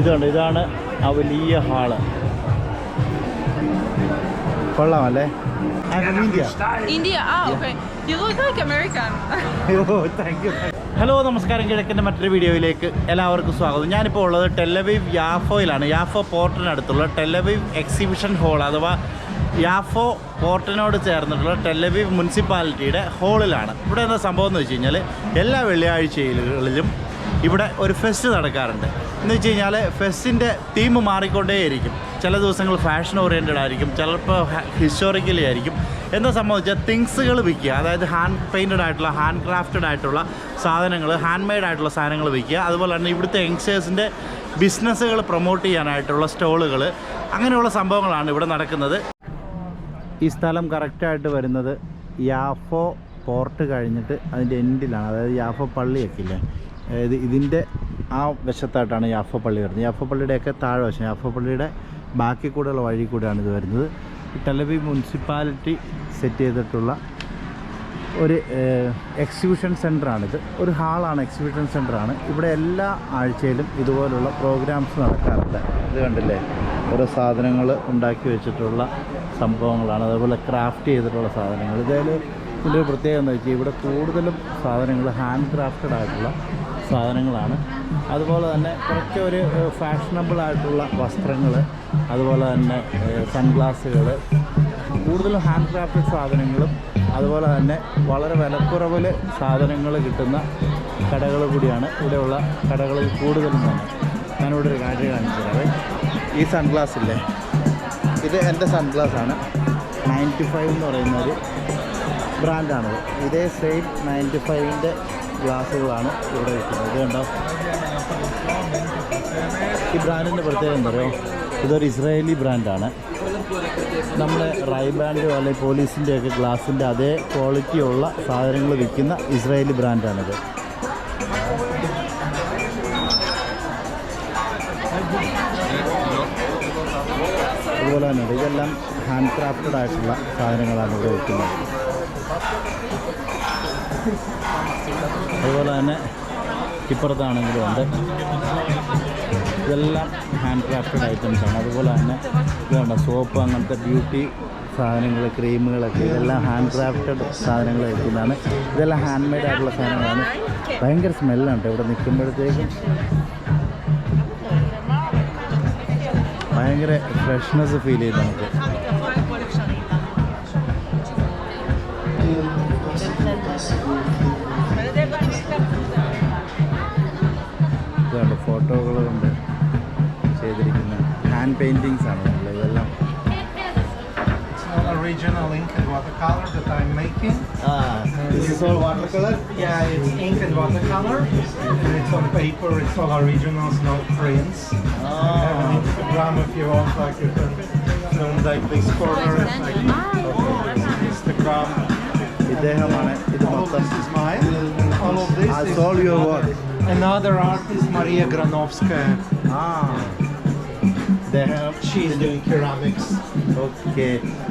ഇതുണ്ട് ഇതാണ് ആ വലിയ ഹാൾ. കൊള്ളാമല്ലേ. ഹലോ നമസ്കാരം. കിഴക്കിന്റെ മറ്റൊരു വീഡിയോയിലേക്ക് എല്ലാവർക്കും സ്വാഗതം. ഞാനിപ്പോൾ ഉള്ളത് ടെലവീവ് യാഫോയിലാണ്. യാഫോ പോർട്ടിനടുത്തുള്ള ടെലവീവ് എക്സിബിഷൻ ഹോൾ അഥവാ യാഫോ പോർട്ടിനോട് ചേർന്നിട്ടുള്ള ടെലവീവ് മുനിസിപ്പാലിറ്റിയുടെ ഹോളിലാണ്. ഇവിടെ എന്താ സംഭവം എന്ന് വെച്ച് കഴിഞ്ഞാൽ എല്ലാ വെള്ളിയാഴ്ചകളിലും ഇവിടെ ഒരു ഫെസ്റ്റ് നടക്കാറുണ്ട്. എന്ന് വെച്ച് കഴിഞ്ഞാൽ ഫെസ്റ്റിന്റെ തീം മാറിക്കൊണ്ടേയിരിക്കും. ചില ദിവസങ്ങൾ ഫാഷൻ ഓറിയന്റഡ് ആയിരിക്കും ചിലപ്പോൾ ഹിസ്റ്റോറിക്കലി ആയിരിക്കും. എന്താ സംബന്ധിച്ചാൽ തിങ്സുകൾ വിൽക്കുക അതായത് ഹാൻഡ് പെയിന്റഡ് ആയിട്ടുള്ള ഹാൻഡ് ക്രാഫ്റ്റഡ് ആയിട്ടുള്ള സാധനങ്ങൾ ഹാൻഡ് മെയ്ഡ് ആയിട്ടുള്ള സാധനങ്ങൾ വിൽക്കുക. അതുപോലെ തന്നെ ഇവിടുത്തെ യങ്സ്റ്റേഴ്സിന്റെ ബിസിനസ്സുകൾ പ്രൊമോട്ട് ചെയ്യാനായിട്ടുള്ള സ്റ്റോളുകൾ അങ്ങനെയുള്ള സംഭവങ്ങളാണ് ഇവിടെ നടക്കുന്നത്. ഈ സ്ഥലം കറക്റ്റായിട്ട് വരുന്നത് യാഫോ പോർട്ട് കഴിഞ്ഞിട്ട് അതിന്റെ എൻഡിലാണ് അതായത് യാഫോ പള്ളിയൊക്കെ ഇല്ലേ? അതായത് ഇതിന്റെ ആ വശത്തായിട്ടാണ് യാഫോ പള്ളി വരുന്നത്. യാഫോ പള്ളിയുടെയൊക്കെ താഴെ വശം. യാഫോ പള്ളിയുടെ ബാക്കി കൂടെയുള്ള വഴി കൂടെയാണ് ഇത് വരുന്നത്. ടെലവി മുനിസിപ്പാലിറ്റി സെറ്റ് ചെയ്തിട്ടുള്ള ഒരു എക്സിബിഷൻ സെന്ററാണിത് ഒരു ഹാളാണ് എക്സിബിഷൻ സെന്ററാണ് ഇവിടെ എല്ലാ ആഴ്ചയിലും ഇതുപോലുള്ള പ്രോഗ്രാംസ് നടക്കാറുണ്ട്. ഇത് കണ്ടില്ലേ? ഓരോ സാധനങ്ങൾ ഉണ്ടാക്കി വെച്ചിട്ടുള്ള സംഭവങ്ങളാണ്. അതേപോലെ ക്രാഫ്റ്റ് ചെയ്തിട്ടുള്ള സാധനങ്ങൾ. ഇതേൽ ഇതിന്റെ പ്രത്യേകത എന്താ വെച്ചാൽ ഇവിടെ കൂടുതലും സാധനങ്ങൾ ഹാൻഡ് ക്രാഫ്റ്റഡ് ആയിട്ടുള്ള സാധനങ്ങളാണ്. അതുപോലെ തന്നെ കുറച്ചൊരു ഫാഷനബിൾ ആയിട്ടുള്ള വസ്ത്രങ്ങൾ അതുപോലെ തന്നെ സൺഗ്ലാസ്സുകൾ കൂടുതലും ഹാൻഡ് ക്രാഫ്റ്റഡ് സാധനങ്ങളും അതുപോലെ തന്നെ വളരെ വിലക്കുറവിൽ സാധനങ്ങൾ കിട്ടുന്ന കടകൾ കൂടിയാണ്. ഇവിടെയുള്ള കടകളിൽ കൂടുതലും തന്നെ. ഞാനിവിടെ ഒരു കാര്യം കാണിച്ചു തരാം ഈ സൺഗ്ലാസ് ഇല്ലേ? ഇത് എന്റെ സൺഗ്ലാസ് ആണ്. നയന്റി ഫൈവ് എന്ന് പറയുന്ന ഒരു ബ്രാൻഡാണത് ഇതേ സെയിം നയന്റി ഫൈവിന്റെ ഗ്ലാസ്സുകളാണ് ഇവിടെ വിൽക്കുന്നത് ഇത് കണ്ടോ? ഈ ബ്രാൻഡിന്റെ പ്രത്യേകത എന്താ പറയുക ഇതൊരു ഇസ്രായേലി ബ്രാൻഡാണ്. നമ്മുടെ റൈബാൻഡോ അല്ലെങ്കിൽ പോലീസിന്റെയൊക്കെ ഗ്ലാസിന്റെ അതേ ക്വാളിറ്റിയുള്ള സാധനങ്ങൾ വിൽക്കുന്ന ഇസ്രായേലി ബ്രാൻഡാണിത്. അതുപോലെ തന്നെ. ഇതെല്ലാം ഹാൻഡ് ക്രാഫ്റ്റഡ് ആയിട്ടുള്ള സാധനങ്ങളാണ് ഇവിടെ വിൽക്കുന്നത്. അതുപോലെ തന്നെ ഇപ്പുറത്താണെങ്കിലും ഉണ്ട്. ഇതെല്ലാം ഹാൻഡ് ക്രാഫ്റ്റഡ് ഐറ്റംസ് ആണ്. അതുപോലെ തന്നെ ഇതുണ്ട് സോപ്പ് അങ്ങനത്തെ ബ്യൂട്ടി സാധനങ്ങൾ ക്രീമുകളൊക്കെ ഇതെല്ലാം ഹാൻഡ് ക്രാഫ്റ്റഡ് സാധനങ്ങൾ ഇരിക്കുന്നതാണ് ഇതെല്ലാം ഹാൻഡ് മെയ്ഡ് ആയിട്ടുള്ള സാധനങ്ങളാണ്. ഭയങ്കര സ്മെല്ലാണ് ഇവിടെ നിൽക്കുമ്പോഴത്തേക്കും. ഭയങ്കര ഫ്രഷ്നെസ് ഫീൽ ചെയ്ത് നമുക്ക് paintings are available now. It's not original ink and watercolor that I'm making. Ah, uh, this is all watercolor? Yeah, it's ink and watercolor. And it's on paper, it's all originals, no prints. Oh. Instagram if you want, like you can film like this corner. And, like, Instagram. All of this is mine. All of this I is all your work. Another artist, Maria Granowska. Ah. Doing ceramics. Okay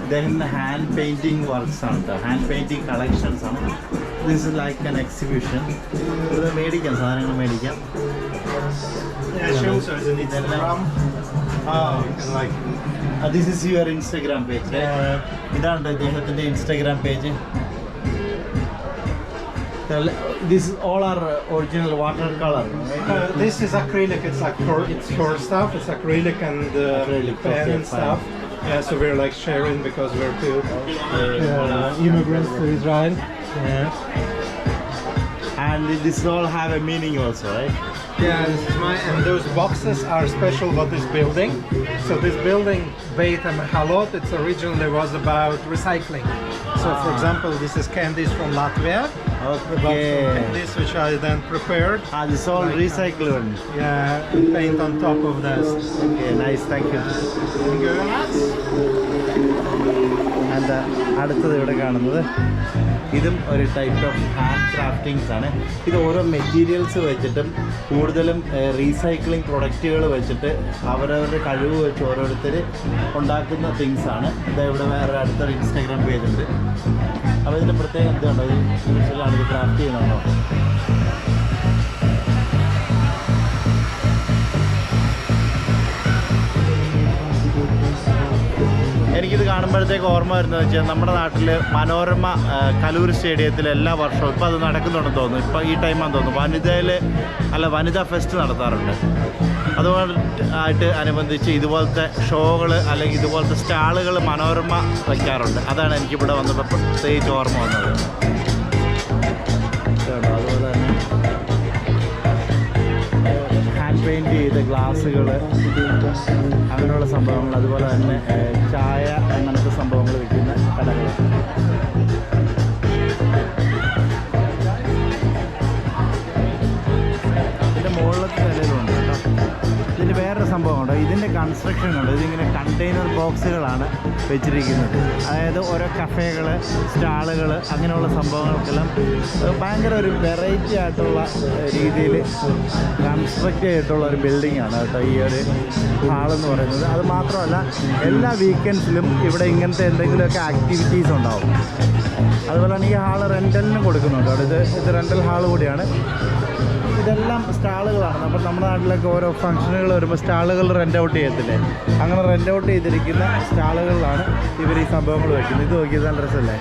ഇദ്ദേഹത്തിന്റെ hand painting works ആണ് കേട്ടോ hand painting collections ആണ്. This is like an exhibition ഇത് മേടിക്കാം സാധനങ്ങൾ മേടിക്കാം. This is your Instagram page ഇതാണ് ഇദ്ദേഹത്തിന്റെ Instagram page This is all our uh, original watercolor. Uh, this is acrylic. It's like it's for stuff. It's acrylic and uh, acrylic, pen and stuff. Yeah, so we're like sharing because we're two uh, immigrants to Israel. Yeah. And this all have a meaning also, right? Yeah, my, and those boxes are special for this building. So this building, Beit Hamahalot, it originally was about recycling. So for example, this is candies from Latvia Okay Candies which I then prepared. ആ this all recycle Yeah, and paint on top of this. Okay nice thank you Thank you very much. And അടുത്തത് ഇവിടെ കാണുന്നത് ഇതും ഒരു type of hand ക്രാഫ്റ്റിങ്സ് ആണ്. ഇത് ഓരോ materials വെച്ചിട്ടും കൂടുതലും റീസൈക്ലിംഗ് പ്രൊഡക്റ്റുകൾ വെച്ചിട്ട് അവരവരുടെ കഴിവ് വെച്ച് ഓരോരുത്തർ ഉണ്ടാക്കുന്ന തിങ്സ് ആണ്. ഇത് ഇവിടെ വേറെ അടുത്തൊരു ഇൻസ്റ്റാഗ്രാം പേജ് ഉണ്ട്. അപ്പോൾ ഇതിന്റെ പ്രത്യേകത എന്തുണ്ടോ ഇത് ക്രാഫ്റ്റ് ചെയ്യുന്നുണ്ടോ എനിക്കിത് കാണുമ്പോഴത്തേക്ക് ഓർമ്മ വരുന്നത് വെച്ചാൽ നമ്മുടെ നാട്ടിൽ മനോരമ കലൂർ സ്റ്റേഡിയത്തിൽ എല്ലാ വർഷവും ഇപ്പോൾ അത് നടക്കുന്നുണ്ടെന്ന് തോന്നുന്നു. ഇപ്പോൾ ഈ ടൈമാണെന്ന് തോന്നുന്നു. വനിതയിൽ അല്ല വനിതാ ഫെസ്റ്റ് നടത്താറുണ്ട്. അതുപോലെ ആയിട്ട് അനുബന്ധിച്ച് ഇതുപോലത്തെ ഷോകൾ അല്ലെങ്കിൽ ഇതുപോലത്തെ സ്റ്റാളുകൾ മനോരമ വയ്ക്കാറുണ്ട് അതാണ് എനിക്കിവിടെ വന്നപ്പോൾ പ്രത്യേകിച്ച് ഓർമ്മ വന്നത്. പെയിന്റ് ചെയ്ത ഗ്ലാസ്സുകൾ അങ്ങനെയുള്ള സംഭവങ്ങൾ. അതുപോലെ തന്നെ ചായ അങ്ങനത്തെ സംഭവങ്ങൾ കൺസ്ട്രക്ഷൻ ഉണ്ട്. ഇതിങ്ങനെ കണ്ടെയ്നർ ബോക്സുകളാണ് വെച്ചിരിക്കുന്നത്. അതായത് ഓരോ കഫേകൾ സ്റ്റാളുകൾ അങ്ങനെയുള്ള സംഭവങ്ങൾക്കെല്ലാം ഭയങ്കര ഒരു വെറൈറ്റി ആയിട്ടുള്ള രീതിയിൽ കൺസ്ട്രക്റ്റ് ചെയ്തിട്ടുള്ള ഒരു ബിൽഡിംഗ് ആണ് കേട്ടോ ഈ ഒരു ഹാളെന്ന് പറയുന്നത്. അത് മാത്രമല്ല എല്ലാ വീക്കെൻഡ്സിലും ഇവിടെ ഇങ്ങനത്തെ എന്തെങ്കിലുമൊക്കെ ആക്ടിവിറ്റീസ് ഉണ്ടാവും. അതുപോലെ തന്നെ ഈ ഹാൾ റെന്റലിന് കൊടുക്കുന്നുണ്ട്. അവിടെ ഇത് റെന്റൽ ഹാൾ കൂടിയാണ്. ഇതെല്ലാം സ്റ്റാളുകളാണ്. നമ്മൾ നമ്മുടെ നാട്ടിലൊക്കെ ഓരോ ഫംഗ്ഷനുകൾ വരുമ്പോൾ സ്റ്റാളുകൾ റെന്റ് ഔട്ട് ചെയ്യത്തില്ലേ? അങ്ങനെ റെന്റ് ഔട്ട് ചെയ്തിരിക്കുന്ന സ്റ്റാളുകളിലാണ് ഇവർ ഈ സംഭവങ്ങൾ വയ്ക്കുന്നത് ഇത് നോക്കിയത് നല്ല രസമല്ലേ?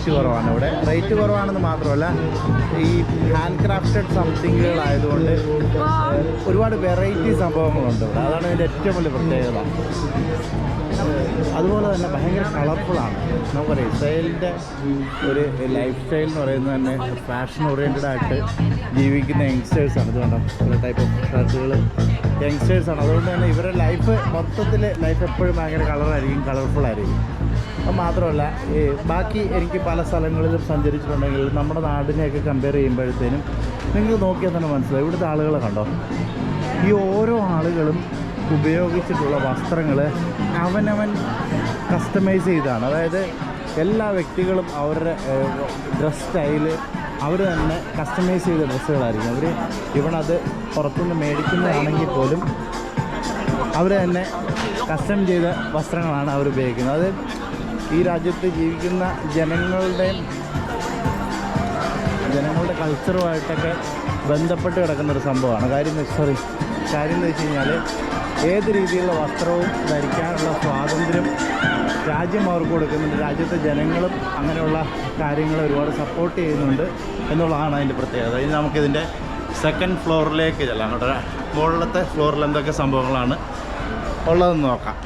റേറ്റ് കുറവാണ് ഇവിടെ. റേറ്റ് കുറവാണെന്ന് മാത്രമല്ല ഈ ഹാൻഡ് ക്രാഫ്റ്റഡ് സംതിങ്ങുകളായതുകൊണ്ട് ഒരുപാട് വെറൈറ്റി സംഭവങ്ങളുണ്ട് ഇവിടെ. അതാണ് ഇതിന്റെ ഏറ്റവും വലിയ പ്രത്യേകത. അതുപോലെ തന്നെ ഭയങ്കര കളർഫുള്ളാണ് നമുക്കറിയാം ഇസ്രായേലിന്റെ ഒരു ലൈഫ് സ്റ്റൈൽ എന്ന് പറയുന്നത് തന്നെ ഫാഷൻ ഓറിയന്റഡ് ആയിട്ട് ജീവിക്കുന്ന യങ്സ്റ്റേഴ്സാണ് ഇതുകൊണ്ട് കണ്ടോ പല ടൈപ്പ് ഓഫ് ഷർട്ടുകൾ യങ്സ്റ്റേഴ്സാണ് അതുകൊണ്ട് തന്നെ ഇവരുടെ ലൈഫ് മൊത്തത്തിൽ ലൈഫ് എപ്പോഴും ഭയങ്കര കളറായിരിക്കും കളർഫുള്ളായിരിക്കും മാത്രമല്ല ബാക്കി എനിക്ക് പല സ്ഥലങ്ങളിലും സഞ്ചരിച്ചിട്ടുണ്ടെങ്കിൽ നമ്മുടെ നാടിനെയൊക്കെ കമ്പയർ ചെയ്യുമ്പോഴത്തേനും നിങ്ങൾ നോക്കിയാൽ തന്നെ മനസ്സിലാവും. ഇവിടുത്തെ ആളുകളെ കണ്ടോ? ഈ ഓരോ ആളുകളും ഉപയോഗിച്ചിട്ടുള്ള വസ്ത്രങ്ങൾ അവനവൻ കസ്റ്റമൈസ് ചെയ്താണ്. അതായത് എല്ലാ വ്യക്തികളും അവരുടെ ഡ്രസ് സ്റ്റൈൽ അവർ തന്നെ കസ്റ്റമൈസ് ചെയ്ത ഡ്രസ്സുകളായിരിക്കും. അവർ ഇവണത് പുറത്തുനിന്ന് മേടിക്കുന്നതാണെങ്കിൽ പോലും അവർ തന്നെ കസ്റ്റം ചെയ്ത വസ്ത്രങ്ങളാണ് അവർ ഉപയോഗിക്കുന്നത്. അത് ഈ രാജ്യത്ത് ജീവിക്കുന്ന ജനങ്ങളുടെയും ജനങ്ങളുടെ കൾച്ചറുമായിട്ടൊക്കെ ബന്ധപ്പെട്ട് കിടക്കുന്നൊരു സംഭവമാണ്. കാര്യം സോറി കാര്യം എന്ന് വെച്ച് കഴിഞ്ഞാൽ ഏത് രീതിയിലുള്ള വസ്ത്രവും ധരിക്കാനുള്ള സ്വാതന്ത്ര്യം രാജ്യം അവർക്ക് കൊടുക്കുന്നുണ്ട്. രാജ്യത്തെ ജനങ്ങളും അങ്ങനെയുള്ള കാര്യങ്ങളെ ഒരുപാട് സപ്പോർട്ട് ചെയ്യുന്നുണ്ട് എന്നുള്ളതാണ് അതിന്റെ പ്രത്യേകത. ഇനി നമുക്കിതിന്റെ സെക്കൻഡ് ഫ്ലോറിലേക്ക് ചെല്ലാം കേട്ടോ. മുകളിലത്തെ ഫ്ലോറിൽ എന്തൊക്കെ സംഭവങ്ങളാണ് ഉള്ളതെന്ന് നോക്കാം.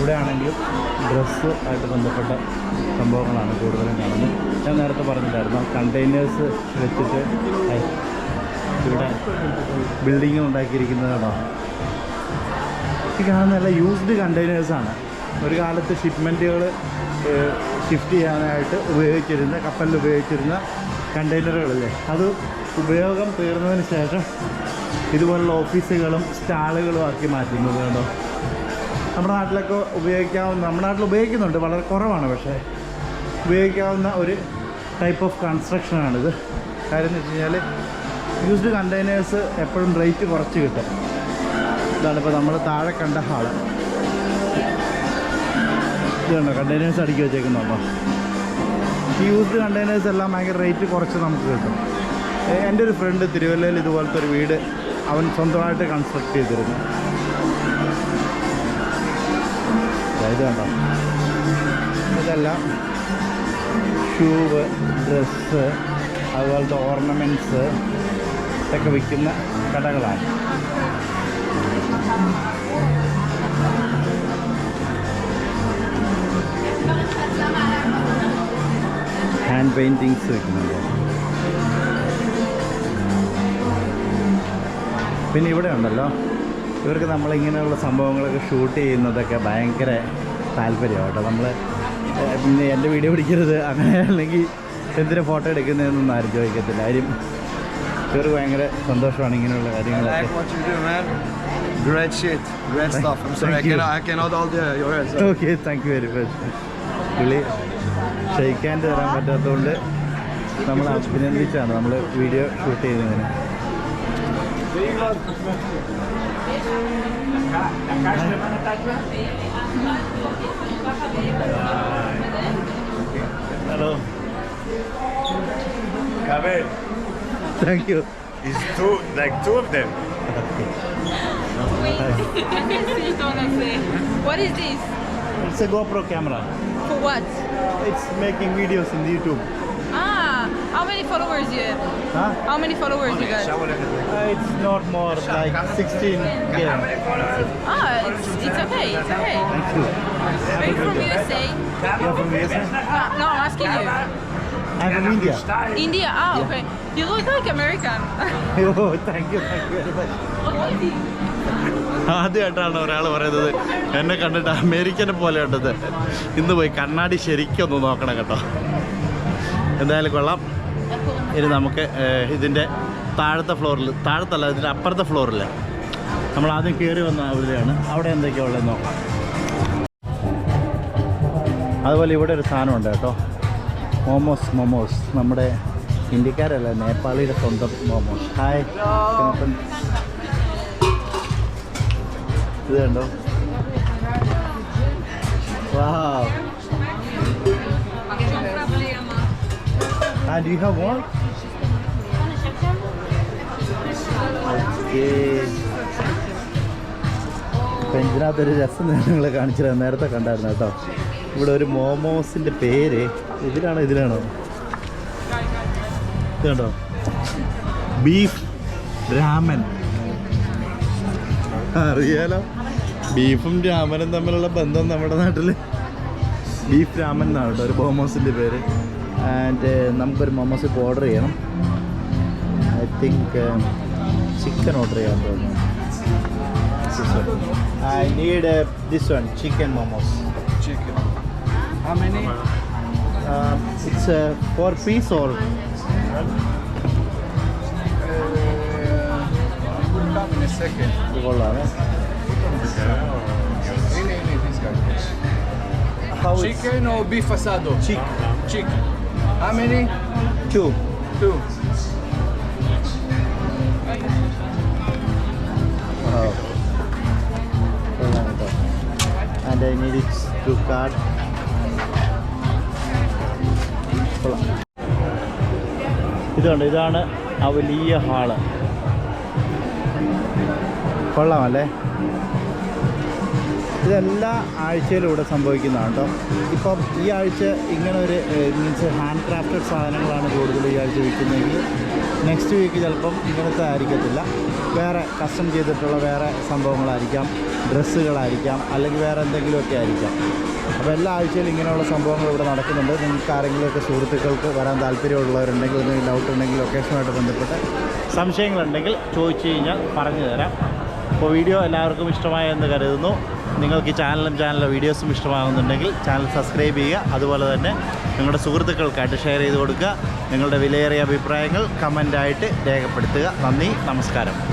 ഇവിടെ ആണെങ്കിലും ഡ്രസ്സ് ആയിട്ട് ബന്ധപ്പെട്ട സംഭവങ്ങളാണ് കൂടുതലും കാണുന്നത്. ഞാൻ നേരത്തെ പറഞ്ഞിട്ടായിരുന്നു കണ്ടെയ്നേഴ്സ് വെച്ചിട്ട് ഇവിടെ ഇവിടെ ബിൽഡിങ് ഉണ്ടാക്കിയിരിക്കുന്നതാണോ. ഈ കാണുന്ന നല്ല യൂസ്ഡ് കണ്ടെയ്നേഴ്സാണ് ഒരു കാലത്ത് ഷിപ്മെന്റുകൾ ഷിഫ്റ്റ് ചെയ്യാനായിട്ട് ഉപയോഗിച്ചിരുന്ന കപ്പലിൽ ഉപയോഗിച്ചിരുന്ന കണ്ടെയ്നറുകളല്ലേ അത് ഉപയോഗം തീർന്നതിന് ശേഷം ഇതുപോലുള്ള ഓഫീസുകളും സ്റ്റാളുകളും ആക്കി മാറ്റുന്നത് കണ്ടോ? നമ്മുടെ നാട്ടിലൊക്കെ ഉപയോഗിക്കാവുന്ന നമ്മുടെ നാട്ടിൽ ഉപയോഗിക്കുന്നുണ്ട് വളരെ കുറവാണ് പക്ഷേ ഉപയോഗിക്കാവുന്ന ഒരു ടൈപ്പ് ഓഫ് കൺസ്ട്രക്ഷനാണിത് കാര്യം എന്ന് വെച്ച് കഴിഞ്ഞാൽ യൂസ്ഡ് കണ്ടെയ്നേഴ്സ് എപ്പോഴും റേറ്റ് കുറച്ച് കിട്ടും. ഇതാണ് ഇപ്പോൾ നമ്മൾ താഴെ കണ്ട ഹാൾ. ഇതുണ്ടോ കണ്ടോ കണ്ടെയ്നേഴ്സ് അടുക്കി വെച്ചേക്കുന്നുണ്ടോ ഈ യൂസ്ഡ് കണ്ടെയ്നേഴ്സ് എല്ലാം ഭയങ്കര റേറ്റ് കുറച്ച് നമുക്ക് കിട്ടും. എന്റെ ഒരു ഫ്രണ്ട് തിരുവല്ലയിൽ ഇതുപോലത്തെ ഒരു വീട് അവൻ സ്വന്തമായിട്ട് കൺസ്ട്രക്ട് ചെയ്തിരുന്നു. ഇത് കണ്ടോ? ഇതെല്ലാം. ഷൂവ് ഡ്രസ്സ് അതുപോലത്തെ ഓർണമെന്റ്സ് ഇതൊക്കെ വിൽക്കുന്ന കടകളാണ്. ഹാൻഡ് പെയിന്റിങ്സ് വെക്കുന്നുണ്ട് പിന്നെ ഇവിടെ ഉണ്ടല്ലോ. ഇവർക്ക് നമ്മളിങ്ങനെയുള്ള സംഭവങ്ങളൊക്കെ ഷൂട്ട് ചെയ്യുന്നതൊക്കെ ഭയങ്കര താല്പര്യമാണ് കേട്ടോ. നമ്മൾ പിന്നെ എന്റെ വീഡിയോ പിടിക്കരുത്. അങ്ങനെ അല്ലെങ്കിൽ എന്തിനാ ഫോട്ടോ എടുക്കുന്നതെന്നൊന്നും ആരും ചോദിക്കത്തില്ല ആരും ഇവർക്ക് ഭയങ്കര സന്തോഷമാണ് ഇങ്ങനെയുള്ള കാര്യങ്ങളൊക്കെ. You Thank- thank you. hands. Okay thank you very much പുള്ളി ക്ഷയിക്കാൻ തരാൻ പറ്റാത്തതുകൊണ്ട് നമ്മൾ അഭിനന്ദിച്ചാണ് നമ്മൾ video shoot Hello. Come in. Thank you. It's two, like two of them. Wait, What is this? It's a GoPro camera. For what? It's making videos in YouTube. Ah, how many followers you have? Huh? How many followers you got? Uh, it's not more, like 16. Yeah. Ah, okay, it's okay. Thank you. Are you from USA? You're from USA? Ah, no, I'm asking you. I'm from India. India? Ah, okay. You look like American. oh, thank you, thank you very much. ആദ്യമായിട്ടാണ് ഒരാൾ പറയുന്നത് എന്നെ കണ്ടിട്ട് അമേരിക്കനെ പോലെ ഉണ്ടത് ഇന്ന് പോയി കണ്ണാടി ശരിക്കൊന്ന് നോക്കണം കേട്ടോ എന്തായാലും കൊള്ളാം ഇനി നമുക്ക് ഇതിന്റെ താഴത്തെ ഫ്ലോറിൽ താഴത്തല്ല ഇതിന്റെ അപ്പുറത്തെ ഫ്ലോറിൽ നമ്മൾ ആദ്യം കയറി വന്ന അവിടെയാണ് അവിടെ എന്തൊക്കെയാ ഉള്ളതെന്ന് നോക്കാം. അതുപോലെ ഇവിടെ ഒരു സാധനം ഉണ്ട് കേട്ടോ. മോമോസ് മോമോസ്. നമ്മുടെ ഇന്ത്യക്കാരല്ല നേപ്പാളിയുടെ സ്വന്തം മോമോസ്. ഹായ്. ഇത് കണ്ടോ? Wow you you have won അപ്പം ഇതിനകത്തൊരു രസം നിങ്ങൾ കാണിച്ചു തരാം നേരത്തെ കണ്ടായിരുന്നു കേട്ടോ. ഇവിടെ ഒരു മോമോസിന്റെ പേര് ഇതിലാണോ ഇതിലാണോ? ഇത് കണ്ടോ? Beef ramen. അറിയാലോ? ബീഫും രാമനും തമ്മിലുള്ള ബന്ധം നമ്മുടെ നാട്ടിൽ ബീഫ് രാമൻ എന്നാണ് കേട്ടോ ഒരു മോമോസിന്റെ പേര്. ആൻഡ് നമുക്കൊരു മോമോസ് ഇപ്പോൾ ഓർഡർ ചെയ്യണം. ഐ തിങ്ക് ചിക്കൻ ഓർഡർ ചെയ്യാൻ തോന്നുന്നു. this one. I need uh, this one, chicken momos. Chicken. How many? Uh, it's uh, four piece or? Uh, will come in a second. How chicken or beef asado? Chick. Chick. How many? Two. Two. Oh. And I need it card കൊള്ളാം. ഇതുണ്ട് ഇതാണ് ആ വലിയ hall. കൊള്ളാമല്ലേ? ഇതെല്ലാ ആഴ്ചയിലും ഇവിടെ സംഭവിക്കുന്നതാണ് കേട്ടോ. ഇപ്പം ഈ ആഴ്ച ഇങ്ങനെ ഒരു മീൻസ് ഹാൻഡ് ക്രാഫ്റ്റഡ് സാധനങ്ങളാണ് കൂടുതൽ ഈ ആഴ്ച വിൽക്കുന്നതെങ്കിൽ നെക്സ്റ്റ് വീക്ക് ചിലപ്പം ഇങ്ങനത്തെ ആയിരിക്കത്തില്ല. വേറെ കസ്റ്റം ചെയ്തിട്ടുള്ള വേറെ സംഭവങ്ങളായിരിക്കാം. ഡ്രസ്സുകളായിരിക്കാം അല്ലെങ്കിൽ വേറെ എന്തെങ്കിലുമൊക്കെ ആയിരിക്കാം. അപ്പോൾ എല്ലാ ആഴ്ചയിലും ഇങ്ങനെയുള്ള സംഭവങ്ങൾ ഇവിടെ നടക്കുന്നുണ്ട്. നിങ്ങൾക്ക് ആരെങ്കിലുമൊക്കെ സുഹൃത്തുക്കൾക്ക് വരാൻ താല്പര്യമുള്ളവരുണ്ടെങ്കിൽ എന്തെങ്കിലും ഡൗട്ട് ഉണ്ടെങ്കിൽ ലൊക്കേഷനുമായിട്ട് ബന്ധപ്പെട്ട് സംശയങ്ങളുണ്ടെങ്കിൽ ചോദിച്ചു കഴിഞ്ഞാൽ പറഞ്ഞു തരാം. അപ്പോൾ വീഡിയോ എല്ലാവർക്കും ഇഷ്ടമായെന്ന് കരുതുന്നു. നിങ്ങൾക്ക് ഈ ചാനലും ചാനലിലെ വീഡിയോസും ഇഷ്ടമാകുന്നുണ്ടെങ്കിൽ ചാനൽ സബ്സ്ക്രൈബ് ചെയ്യുക. അതുപോലെ തന്നെ നിങ്ങളുടെ സുഹൃത്തുക്കൾക്കായിട്ട് ഷെയർ ചെയ്ത് കൊടുക്കുക. നിങ്ങളുടെ വിലയേറിയ അഭിപ്രായങ്ങൾ കമന്റായിട്ട് രേഖപ്പെടുത്തുക. നന്ദി നമസ്കാരം.